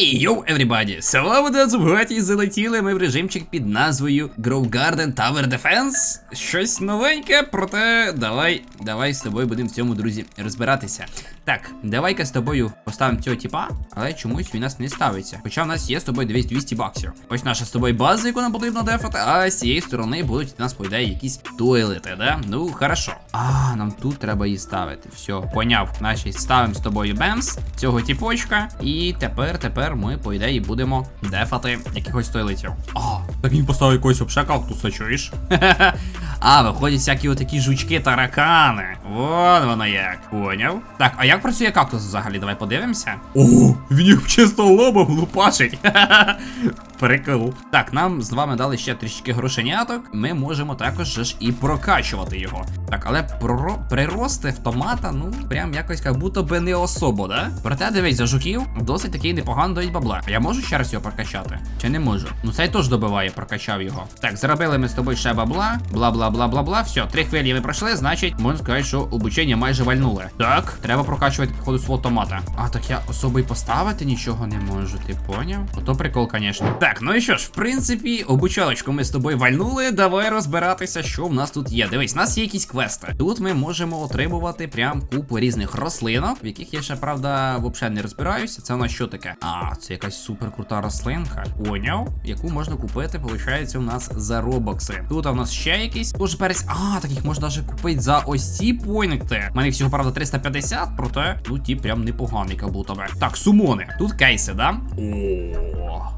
Ей, йоу, everybody! Слава Дацугаті і залетіли ми в режимчик під назвою Grove Garden Tower Defense. Щось новеньке, проте давай, давай з тобою будемо в цьому, друзі, розбиратися. Так, давай-ка з тобою поставимо цього типа, але чомусь він нас не ставиться. Хоча в нас є з тобою 200 баксів. Ось наша з тобою база, яку нам потрібно дефати, а з цієї сторони будуть у нас, по ідеї, якісь туалети, да? Ну, хорошо. А, нам тут треба її ставити. Все, поняв. Значить, ставимо з тобою бемс, цього тіпочка. І тепер, тепер ми, по ідеї, будемо дефати якихось туалетів. А, так він поставив якогось вообще кактуса, чуєш? А, виходять всякі отакі жучки таракани. Вон воно як. Поняв? Так, а як працює кактус взагалі? Давай подивимося. О, він їх чисто лобом лупашить. Прикол. Так, нам з вами дали ще трішки грошеняток. Ми можемо також ж і прокачувати його. Так, але проро... прирости автомата, ну, прям якось як будто би не особо, да? Проте дивись, за жуків досить такий непогано дають бабла. Я можу ще раз його прокачати? Чи не можу? Ну цей теж добиває, прокачав його. Так, заробили ми з тобою ще бабла. Бла бла бла бла бла. Все, три хвилі ми пройшли, значить, можна сказати, що обучення майже вальнули. Так, треба прокачувати походу свого автомата. А так я особо й поставити нічого не можу, ти поняв? Ото прикол, звісно. Так, ну і що ж, в принципі, обучалочку ми з тобою вальнули. Давай розбиратися, що в нас тут є. Дивись, у нас є якісь квести. Тут ми можемо отримувати прям купу різних рослинок, в яких я ще, правда, взагалі не розбираюся. Це у що таке? А, це якась супер крута рослинка. Поняв, яку можна купити, виходить, у нас за робокси. Тут у нас ще якісь. Тоже перець. А, таких можна навіть купити за ось ці пойнти. У мене їх всього, правда, 350, проте, ну ті прям будто би. Так, сумони. Тут кейси, да? О,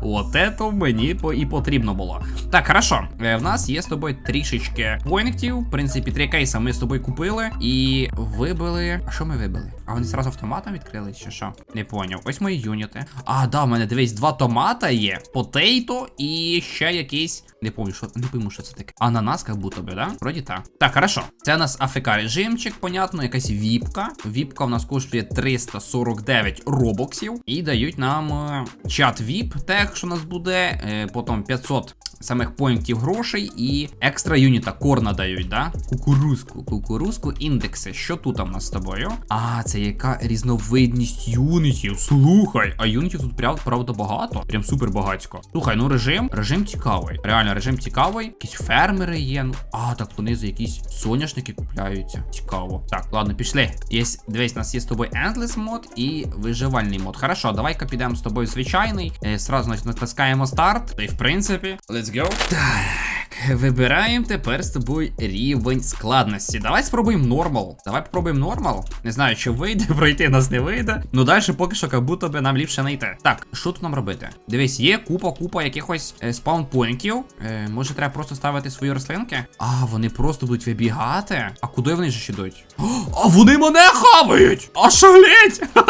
от то мені по і потрібно було. Так, хорошо. Е, в нас є з тобою трішечки поінтів. В принципі, три кейса ми з тобою купили і вибили. А що ми вибили? А вони зразу автоматом відкрили, чи що? Не поняв. Ось мої юніти. А, да, в мене дивись, два томата є, потейто і ще якийсь. Не пам'ятаю, що не пойму, що це таке. Ананас, як будто би, да? Вроді так. Так, хорошо. Це у нас АФК режимчик, понятно, якась віпка. Віпка у нас коштує 349 робоксів. І дають нам е, чат віп, тег, що у нас буде. Е, потім 500 самих поінтів грошей і екстра юніта корна дають, да? Кукурузку, кукурузку, індекси. Що тут у нас з тобою? А, це яка різновидність юнітів. Слухай, а юнітів тут прям правда багато. Прям супер багатько. Слухай, ну режим, режим цікавий. Реально, режим цікавий. Якісь фермери є. Ну, а, так вони за якісь соняшники купляються. Цікаво. Так, ладно, пішли. Є, дивись, у нас є з тобою Endless мод і виживальний мод. Хорошо, давай-ка підемо з тобою звичайний. Е, сразу значить, натискаємо старт. Та й в принципі, let's go. Так, вибираємо тепер з тобою рівень складності. Давай спробуємо нормал. Давай попробуємо нормал. Не знаю, чи вийде, пройти нас не вийде. Ну далі поки що, як будто би нам ліпше не йти. Так, що тут нам робити? Дивись, є купа-купа якихось е, спаунпойнтів. Е, може, треба просто ставити свої рослинки? А, вони просто будуть вибігати. А куди вони ж йдуть? А вони мене хавають! А шалеть!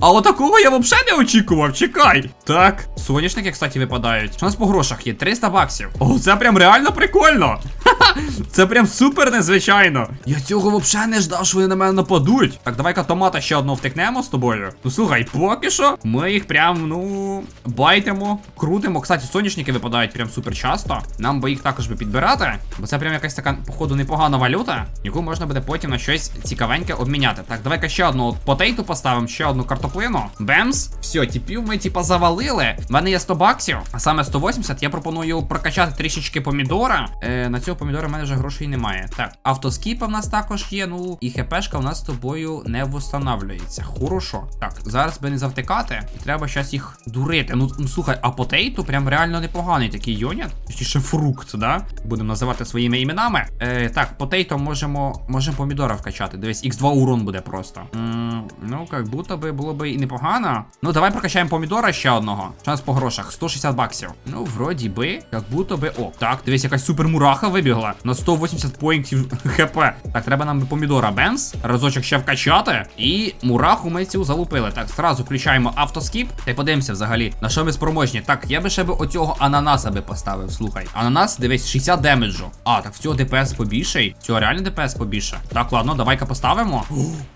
А отакого я взагалі не очікував. Чекай. Так, соняшники, кстати, випадають. Що у нас по грошах є? 300 баксів. О, це прям реально прикольно. Це прям супер незвичайно. Я цього взагалі не ждав, що вони на мене нападуть. Так, давай-ка томата ще одного втикнемо з тобою. Ну слухай, поки що ми їх прям, ну, байтимо, крутимо. Кстати, соняшники випадають прям супер часто. Нам би їх також би підбирати, бо це прям якась така, походу, непогана валюта, яку можна буде потім на щось цікавеньке обміняти. Так, давай-ка ще одну потейту поставимо, ще одну картоплину. Бемс. Все, тіпів ми типа завалили. В мене є 100 баксів, а саме 180. Я пропоную прокачати трішечки помідора. Е, на цього помідора в мене вже грошей немає. Так, автоскіпа в нас також є. Ну і хпшка в нас з тобою не встановлюється. Хорошо. Так, зараз би не завтикати, і треба щас їх дурити. Ну, ну слухай, а потейту прям реально непоганий такий юніт. Точніше, фрукт, да? Будемо називати своїми іменами. Е, так, потейто можемо можемо помідора вкачати. Дивись, X2 урон буде просто. М ну, як будто би було би і непогано. Ну, давай прокачаємо помідора ще одного. Нас по грошах? 160 баксів. Ну, вроді би, як будто би. О, так, дивись, якась супер мураха вибігла на 180 поінтів хп. Так, треба нам помідора Бенс. Разочок ще вкачати. І мураху ми цю залупили. Так, зразу включаємо автоскіп. Та й подивимося взагалі, на що ми спроможні. Так, я би ще би оцього ананаса би поставив. Слухай. Ананас, дивись, 60 демеджу. А, так в цього ДПС побільший. Цього реально ДПС побільше. Так, ладно, давай-ка поставимо.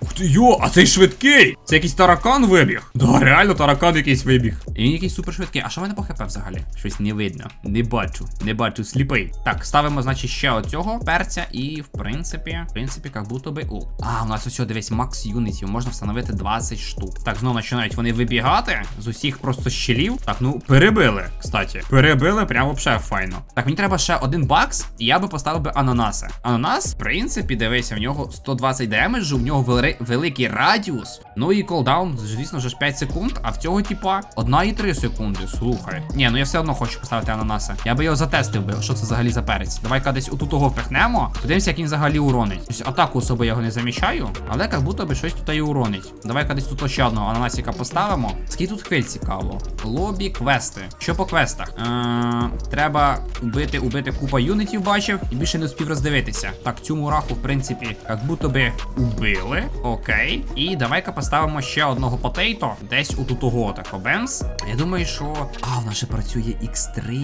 Ух ти йо, а цей швидкий! Це якийсь таракан вибіг. Да, реально таракан якийсь вибіг. І він якийсь супер швидкий. А що в мене по хп взагалі? Щось не видно. Не бачу, не бачу, сліпий. Так, ставимо, значить, ще оцього перця, і в принципі, в принципі, як будто би. О, а, у нас ось, дивись, макс юнітів, можна встановити 20 штук. Так, знову починають вони вибігати з усіх просто щелів. Так, ну перебили, кстати. Перебили, прям вообще файно. Так, мені треба ще один бакс, і я би поставив би ананаса. Ананас, в принципі, дивися, в нього 120 демеджу, в нього вели- великий радіус. Ну і колдаун, звісно ж, 5 секунд, а в цього, типа, 1,3 секунди. Слухай. Ні, ну я все одно хочу поставити ананаса. Я би його затестив би, що це взагалі за перець. Давай-ка десь отут того впихнемо. Подивимося, як він взагалі уронить. Тобто атаку особо його не замічаю, але як будто би щось тут і уронить. Давай-ка десь тут ще одного ананасика поставимо. Скільки тут хвиль цікаво. Лобі квести. Що по квестах? Е, треба убити, убити купа юнітів, бачив, і більше не успів роздивитися. Так, цю мураху, в принципі, як будто би убили. Окей. І давай-ка поставимо ще одного потейто. Десь у тутого тако бемс. Я думаю, що. А, в нас ще працює X3.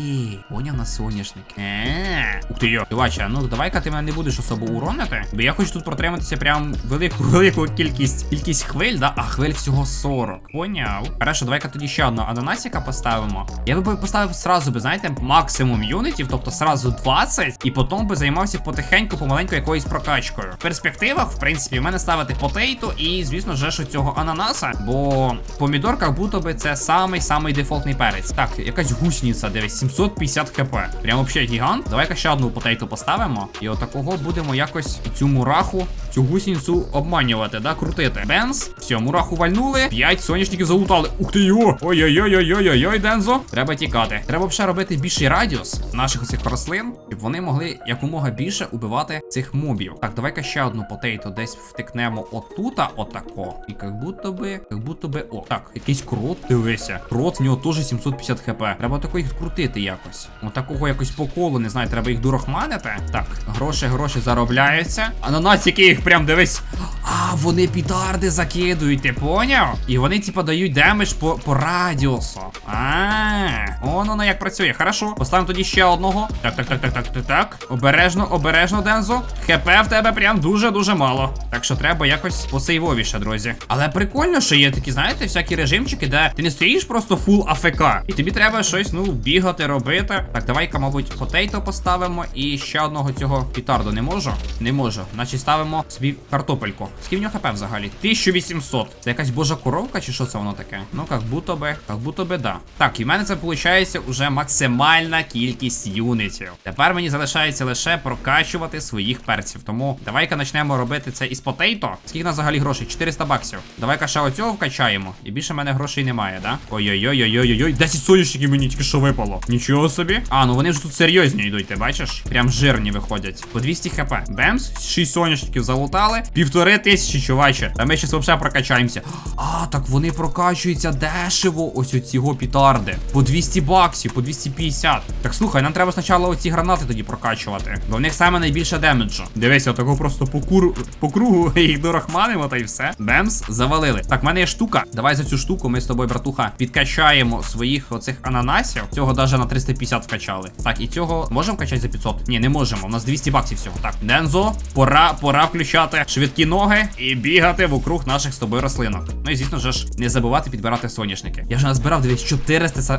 Поняв на соняшник. Ух ти йо. Чуваче, ну давай-ка ти мене не будеш особо уронити. Бо я хочу тут протриматися прям велику велику кількість кількість хвиль, да? А хвиль всього 40. Поняв. Хорошо, давай-ка тоді ще одного ананасика поставимо. Я би поставив сразу би, знаєте, максимум юнітів, тобто сразу 20, і потім би займався потихеньку, помаленьку якоюсь прокачкою. В перспективах, в принципі, в мене ставити потейто і, звісно ж, що цього ананаса, бо помідорка будто би це самий самий дефолтний перець. Так, якась гусениця, дивись, 750 хп. Прям вообще гігант. Давай-ка ще одну потейто поставимо. І отакого будемо якось цю мураху, цю гусеницю обманювати, да, крутити. Бенз. Все, мураху вальнули. 5 соняшників залутали. Ух ти йо! Ой-ой-ой-ой-ой-ой, Дензо. Треба тікати. Треба ще робити більший радіус наших оцих рослин, щоб вони могли якомога більше убивати цих мобів. Так, давай-ка ще одну потейто десь втикнемо отута, отако. І як будто би, як будто би. О, так, якийсь крот, дивися. Крот, в нього теж 750 хп. Треба тако їх крутити якось. Отакого якось по не знаю, треба їх дурохманити. Так, гроші, гроші заробляються. А на нас які їх прям дивись. А, вони пітарди закидують, ти поняв? І вони, типа, дають демедж по, по радіусу. А, он воно як працює. Хорошо. Поставимо тоді ще одного. Так, так, так, так, так, так, так. Обережно, обережно, Дензо. ХП в тебе прям дуже-дуже мало. Так що треба якось посейвовіше, друзі. Але прикольно, що є такі, знаєте, всякі режимчики, де ти не стоїш просто фул АФК. І тобі треба щось, ну, бігати, робити. Так, давай-ка, мабуть, потейто поставимо. І ще одного цього пітарду не можу. Не можу. Значить, ставимо собі картопельку. Скільки в нього хп взагалі? 1800. Це якась божа коровка, чи що це воно таке? Ну, як будто би, як будто би, да. Так, і в мене це виходить уже максимальна кількість юнітів. Тепер мені залишається лише прокачувати своїх перців. Тому давай-ка почнемо робити це із потейто. Скільки на взагалі грошей? 400 баксів. Давай-ка ще оцього вкачаємо. І більше в мене грошей немає, да? Ой-ой-ой-ой-ой-ой. 10 соняшників мені тільки що випало. Нічого собі. А, ну вони ж тут серйозні йдуть, ти бачиш? Прям жирні виходять. По 200 хп. Бемс, 6 соняшників залутали. Півтори тисячі, чуваче. Та ми щас взагалі прокачаємося. А, так вони прокачуються дешево. Ось оці го пітарди. По 200 баксів, по 250. Так слухай, нам треба спочатку оці гранати тоді прокачувати. Бо в них саме найбільше демеджу. Дивися, отако просто по куру по кругу їх дорахманимо та й все. Бемс, завалили. Так, в мене є штука. Давай за цю штуку ми з тобою, братуха, підкачаємо своїх оцих ананасів. Цього даже на 350 вкачали. Так, і цього можемо качати за 500? Ні, не можемо. У нас 200 баксів всього. Так, Дензо, пора, пора включати швидкі ноги і бігати вокруг наших з тобою рослинок. Ну і звісно ж, не забувати підбирати соняшники. Я вже назбирав дивись 400, са-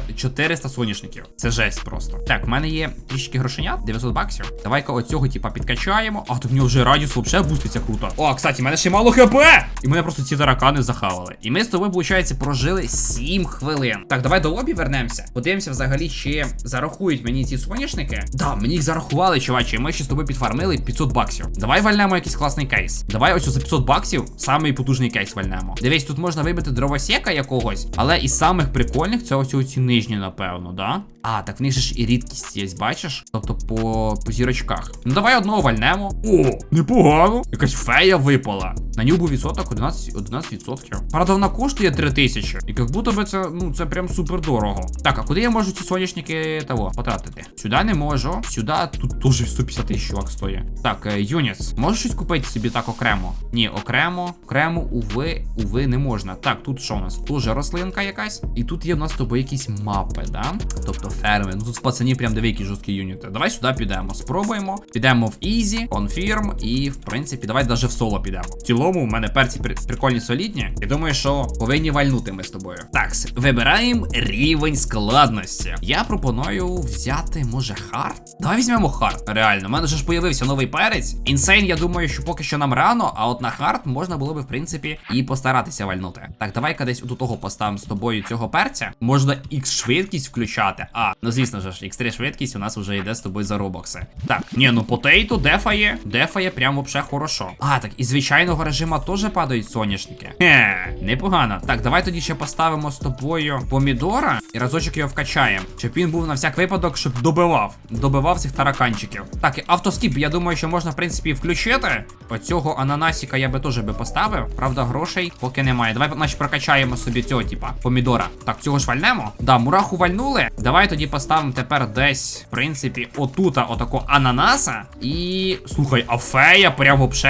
400 соняшників. Це жесть просто. Так, в мене є трішки грошенят, 900 баксів. Давай-ка оцього, типа, підкачаємо. А тут в нього вже радіус взагалі буститься круто. О, кстати, в мене ще мало хп. І мене просто ці таракани захавали. І ми з тобою, виходить, прожили 7 хвилин. Так, давай до лобі вернемося. Подивимося взагалі, чи зарахують мені ці соняшники. Да, мені їх зарахували, чувачі. Ми ще з тобою підфармили 500 баксів. Давай вальнемо якийсь класний кейс. Давай ось за 500 баксів самий потужний кейс вальнемо. Дивись, тут можна вибити дровосека якогось, але із самих прикольних це ось ці нижні, напевно, да? А, так в них же ж і рідкість є, бачиш? Тобто по, по зірочках. Ну давай одного вальнемо. О, непогано. Якась фея випала. На нього був відсоток 11%. 11%. Правда, вона коштує 3000. І як будто би це, ну, це прям супер дорого. Так, а куди я можу ці соняшники того потратити? Сюди не можу. Сюди тут теж 150 тисяч чувак стоїть. Так, е, Юніс, можеш щось купити собі так окремо. Ні, окремо, окремо, уви, уви не можна. Так, тут що у нас? Тут же рослинка якась. І тут є у нас з тобою якісь мапи, да? Тобто ферми. Ну тут в пацанів прям диви, жорсткі юніти. Давай сюди підемо. Спробуємо. Підемо в Easy, Confirm і, в принципі, давай навіть в соло підемо. В цілому, у мене перці при- прикольні солідні. І думаю, що повинні вальнути ми з тобою. Так, вибираємо рівень складності. Я пропоную взяти, може, хард? Давай візьмемо хард. Реально, у мене вже ж появився новий перець. Інсейн, я думаю, що поки що нам рано, а от на хард можна було би, в принципі, і постаратися вальнути. Так, давай-ка десь у того поставимо з тобою цього перця. Можна X швидкість включати. А, ну звісно ж, X3 швидкість у нас вже йде з тобою за робокси. Так, ні, ну потейту дефає, дефає прям вообще хорошо. А, так, і звичайного режима теж падають соняшники. Хе, непогано. Так, давай тоді ще поставимо з тобою помідора і разочок його вкачаємо. Щоб він був на всяк випадок, щоб добивав. Добивав цих тараканчиків. Так, і автоскіп, я думаю, що можна, в принципі, включити. Оцього ананасіка я би теж би поставив. Правда, грошей поки немає. Давай, значить, прокачаємо собі цього, типа, помідора. Так, цього ж вальнемо. Да, мураху вальнули. Давай тоді поставимо тепер десь, в принципі, отута, отако ананаса. І. Слухай, а фея прям вообще.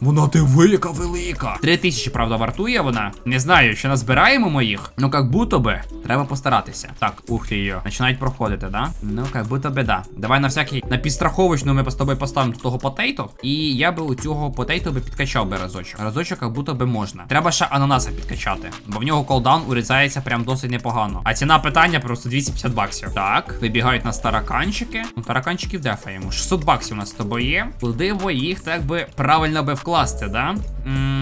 Вона диви, яка велика. Три тисячі, правда, вартує вона. Не знаю, що назбираємо ми їх. Ну, як будто би, треба постаратися. Так, ух ти. Починають проходити, да? Ну, як будто би, да. Давай на всякий на підстраховочну ми з тобою поставимо того потейто. І я би у цього потейто би підкачав би разочок. Разочок, як будто би можна. Треба ще ананаса підкачати, бо в нього колдаун урізається прям досить непогано. А ціна питання просто 250 баксів. Так, вибігають нас тараканчики. Ну, тараканчиків дефаємо. 600 баксів у нас з тобою є. Куди їх так би правильно би вкласти, да? м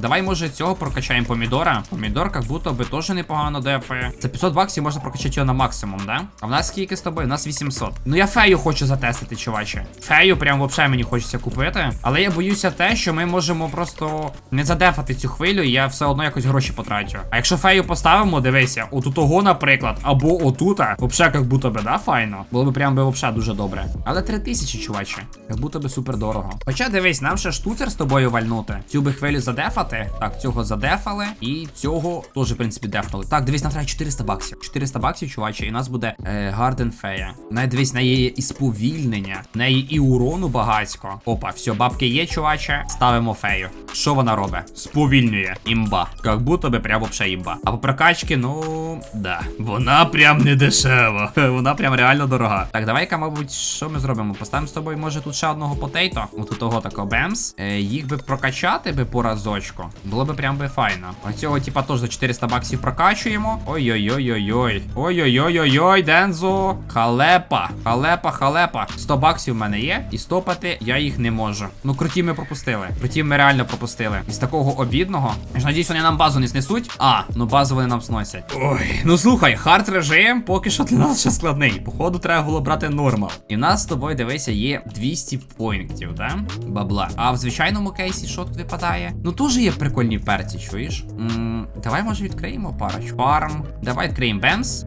давай, може, цього прокачаємо помідора. Помідор, як будто би теж непогано дефає. За 500 баксів можна прокачати його на максимум, да? А в нас скільки з тобою? У нас 800. Ну я фею хочу затестити, чуваче. Фею прям вообще мені хочеться купити. Але я боюся те, що ми можемо просто не задефати цю хвилю, і я все одно якось гроші потрачу. А якщо фею поставимо, дивися, отут того, наприклад, або отута, вообще як будто би, да, файно. Було б прям би вообще дуже добре. Але 3000, чуваче, як будто би супер дорого. Хоча дивись, нам ще штуцер з тобою вальнути. Цю би хвилю задефати. Так, цього задефали. І цього теж, в принципі, дефнули. Так, дивись, нам треба 400 баксів. 400 баксів, чуваче, і у нас буде е, Гарден Фея. Навіть дивись, в неї і сповільнення, в неї і урону багатько. Опа, все, бабки є, чуваче. Ставимо фею. Що вона робить? Сповільнює. Імба. Як будто би прям вообще імба. А по прокачки, ну да. Вона прям не дешева. Вона прям реально дорога. Так, давай-ка, мабуть, що ми зробимо? Поставимо з тобою, може, тут ще одного потейто. От того такого бемс. Е, їх би прокачати би по разочку. Було би прям би файно. Оцього, типа, теж за 400 баксів прокачуємо. Ой-ой-ой-ой-ой. Ой-ой-ой-ой-ой, Дензо. Халепа. Халепа, халепа. 100 баксів в мене є. І стопати я їх не можу. Ну, круті ми пропустили. Круті ми реально пропустили. Із такого обідного. Я ж надіюсь, вони нам базу не снесуть. А, ну базу вони нам сносять. Ой, ну слухай, хард режим поки що для нас ще складний. Походу, треба було брати нормал. І в нас з тобою, дивися, є 200 поінтів, да? Бабла. А в звичайному кейсі що тут випадає? Ну теж є прикольні перці, чуєш? м давай, може, відкриємо парочку. Фарм. Давай відкриємо Бемс.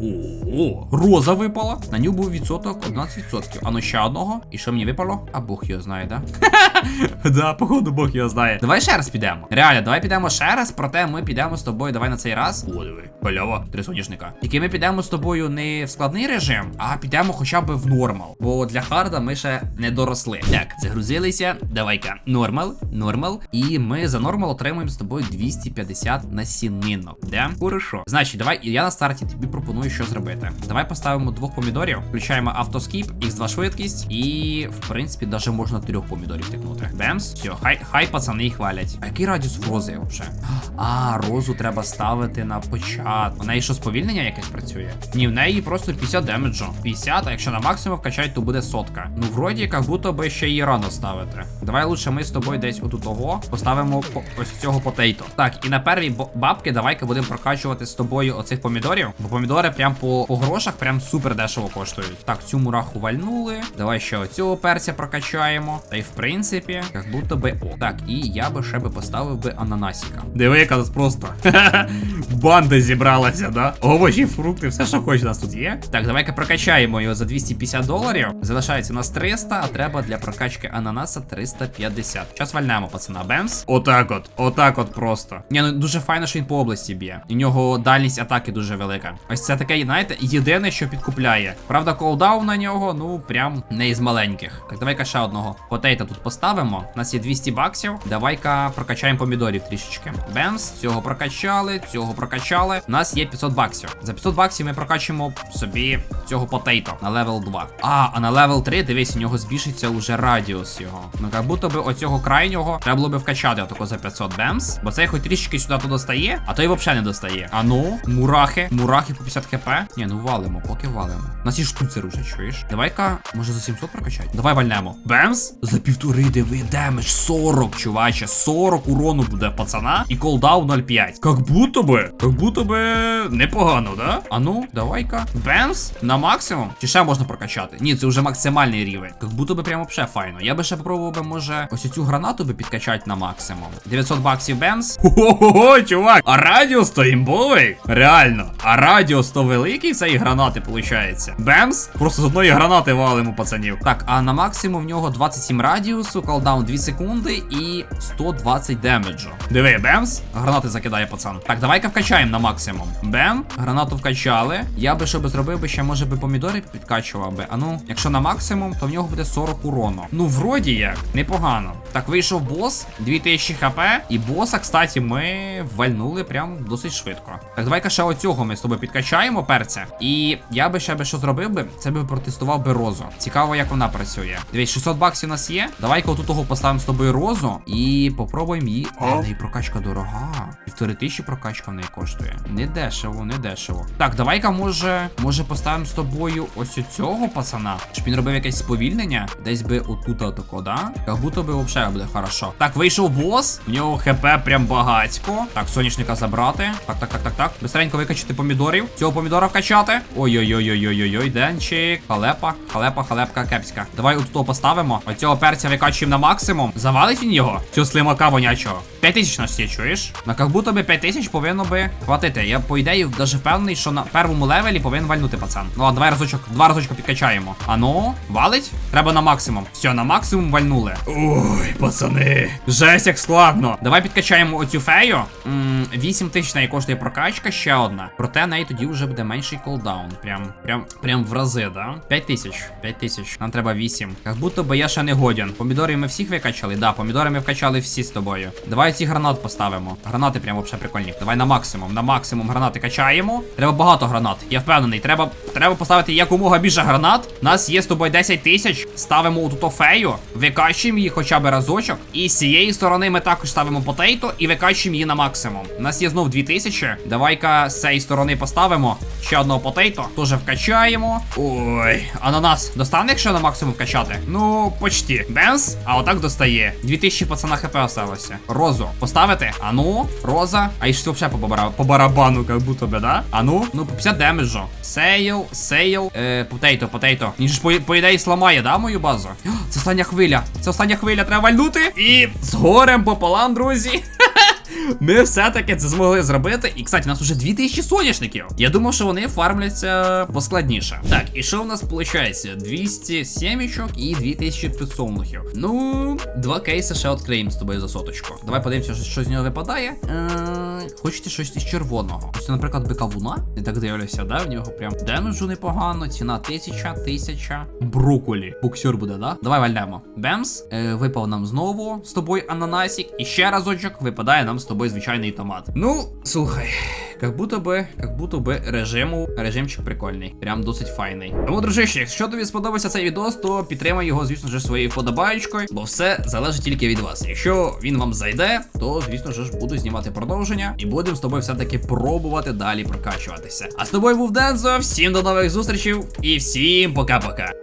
О, роза випала. На нього був відсоток 11%. А ну ще одного. І що мені випало? А Бог його знає, да? Да, походу Бог його знає. Давай ще раз підемо. Реально, давай підемо ще раз, проте ми підемо з тобою. Давай на цей раз. О, диви, халява, три соняшника. Тільки ми підемо з тобою не в складний режим, а підемо хоча б в нормал. Бо для харда ми ще не доросли. Так, загрузилися. Давай-ка. Нормал, нормал. І ми за нормал отримуємо з тобою 250 насінинок. Де? Хорошо. Значить, давай я на старті тобі пропоную, що зробити. Давай поставимо двох помідорів, включаємо автоскіп, X2 швидкість, і в принципі даже можна трьох помідорів тикнути. Бемс, все, хай хай пацани їх хвалять. А який радіус рози вже? А, розу треба ставити на початку. У неї що сповільнення якесь працює? Ні, в неї просто 50 демеджу. 50, а якщо на максимум вкачать, то буде сотка. Ну, вроді, як будто би ще її рано ставити. Давай лучше ми з тобою десь отут того поставимо по- ось цього потейто. Так, і на первій бабки давай-ка будемо прокачувати з тобою оцих помідорів. Бо помідори прям по, по грошах прям супер дешево коштують. Так, цю мураху вальнули. Давай ще оцього перця прокачаємо. Та й в принципі, як будто би. О, так, і я би ще би поставив би ананасіка. Диви, яка тут просто. Банда зібралася, да? Овочі, фрукти, все, що хочеш, у нас тут є. Так, давай-ка прокачаємо його за 250 доларів. Залишається у нас 300, а треба для прокачки ананаса 350. Зараз вальнемо, пацана, бемс. Отак от, отак от просто. Ні, ну дуже файно, що він по області б'є. У нього дальність атаки дуже велика. Ось це таке, знаєте, єдине, що підкупляє. Правда, колдаун на нього, ну прям не із маленьких. Так, давай-ка ще одного потейта тут поставимо. У нас є 200 баксів. Давай-ка прокачаємо помідорів трішечки. Бемс, цього прокачали, цього прокачали. У нас є 500 баксів. За 500 баксів ми прокачимо собі цього потейто на левел 2. А, а на левел 3, дивись, у нього збільшиться уже радіус його. Ну, як будто би оцього крайнього треба було би вкачати отако за 500 бемс. Бо цей хоч трішечки сюди то достає, а той взагалі не достає. А ну, мурахи, мурахи по 50 хп. Ні, ну валимо, поки валимо. У нас є штуцер уже, чуєш? Давай-ка, може за 700 прокачати? Давай вальнемо. Бемс? За півтори диви, демедж 40, чуваче. 40 урону буде пацана. І колдаун 0,5. Как будто би, как будто би непогано, да? А ну, давай-ка. Бемс? На максимум? Чи ще можна прокачати? Ні, це вже максимальний рівень. Как будто би прямо ще файно. Я би ще попробував би, може, ось цю гранату би підкачати на максимум. 900 баксів бемс. Хо-хо-хо, чувак. А радіус то імбовий. Реально. А радіус то великий цієї гранати, виходить. Бемс? Просто з одної гранати валимо пацанів. Так, а на максимум в нього 27 радіусу, колдаун 2 секунди і 120 демеджу. Диви, бемс. Гранати закидає пацан. Так, давай-ка вкачаємо на максимум. Бем, гранату вкачали. Я би що би зробив би ще, може би помідори підкачував би. А ну, якщо на максимум, то в нього буде 40 урону. Ну, вроді як, непогано. Так, вийшов бос, 2000 хп. І боса, кстати, ми вальнули прям досить швидко. Так, давай-ка ще оцього ми з тобою підкачаємо перця. І я би ще би що зробив би, це би протестував би розу. Цікаво, як вона працює. Дивись, 600 баксів у нас є. Давай-ка отут того поставимо з тобою розу і попробуємо її. А, в неї прокачка дорога. Півтори тисячі прокачка в неї коштує. Не дешево, не дешево. Так, давай-ка, може, може поставимо з тобою ось цього пацана, щоб він робив якесь сповільнення. Десь би отут отако, да? Як будто би взагалі буде хорошо. Так, вийшов бос. В нього хп прям багатько. Так, соняшника забрати. Так, так, так, так, так. Бистренько викачати помідорів. Цього помідора вкачати. Ой-ой-ой-ой-ой-ой, денчик. Халепа, халепа, халепка, кепська. Давай отут поставимо. Оцього перця викачуємо на максимум. Завалить він його? Цього слимака вонячого. 5 тисяч нас є, чуєш? На як будто би 5 тисяч повинно би хватити. Я по ідеї даже впевнений, що на першому левелі повинен вальнути пацан. Ну ладно, давай разочок, два разочка підкачаємо. А ну, валить? Треба на максимум. Все, на максимум вальнули. Ой, пацани. Жесть, як складно. Давай підкачаємо оцю фею. М, 8 тисяч неї коштує прокачка, ще одна. Проте неї тоді вже буде менший колдаун. Прям, прям, прям в рази, да? 5 тисяч. 5 тисяч. Нам треба 8. Як будто би я ще не годен. Помідори ми всіх викачали? Да, помідори ми вкачали всі з тобою. Давай ці гранат поставимо. Гранати прям вообще прикольні. Давай на максимум. На максимум гранати качаємо. Треба багато гранат. Я впевнений. Треба, треба поставити якомога більше гранат. У нас є з тобою 10 тисяч. Ставимо ту фею, викачуємо її хоча б разочок. І з цієї сторони ми також ставимо потейто і викачуємо її на максимум. У нас є знов 2000. Давай-ка з цієї сторони поставимо ще одного потейто. Теж вкачаємо. Ой, ананас достане, якщо на максимум вкачати? Ну, почти. Бенс, а отак достає. 2000 пацана хп осталося. Розу поставити? А ну, роза. А і ж взагалі по, бара... по барабану, як будто би, да? А ну, ну, по 50 демеджу. Сейл, сейл, е, потейто, потейто. Він ж по, по ідеї сламає, да, мою базу? Це остання хвиля. Це остання хвиля, треба вальнути. І з горем пополам, друзі. Ми все-таки це змогли зробити. І, кстати, у нас уже 2000 соняшників. Я думав, що вони фармляться поскладніше. Так, і що у нас виходить? 200 сімічок і 2000 підсолнухів. Ну, два кейси ще відкриємо з тобою за соточку. Давай подивимося, що, з нього випадає. Е, Хочете щось із червоного? Ось, наприклад, бикавуна. Я так дивлюся, да? В нього прям демеджу непогано. Ціна 1000, 1000. Броколі. Буксер буде, да? Давай вальнемо. Бемс. Е, випав нам знову з тобою ананасик. І ще разочок випадає нам з тобою звичайний томат. Ну, слухай, як будто би, як будто би режиму, режимчик прикольний. Прям досить файний. Тому, дружище, якщо тобі сподобався цей відос, то підтримай його, звісно ж, своєю вподобаєчкою, бо все залежить тільки від вас. Якщо він вам зайде, то звісно ж буду знімати продовження і будемо з тобою все-таки пробувати далі прокачуватися. А з тобою був Дензо, всім до нових зустрічей і всім пока-пока.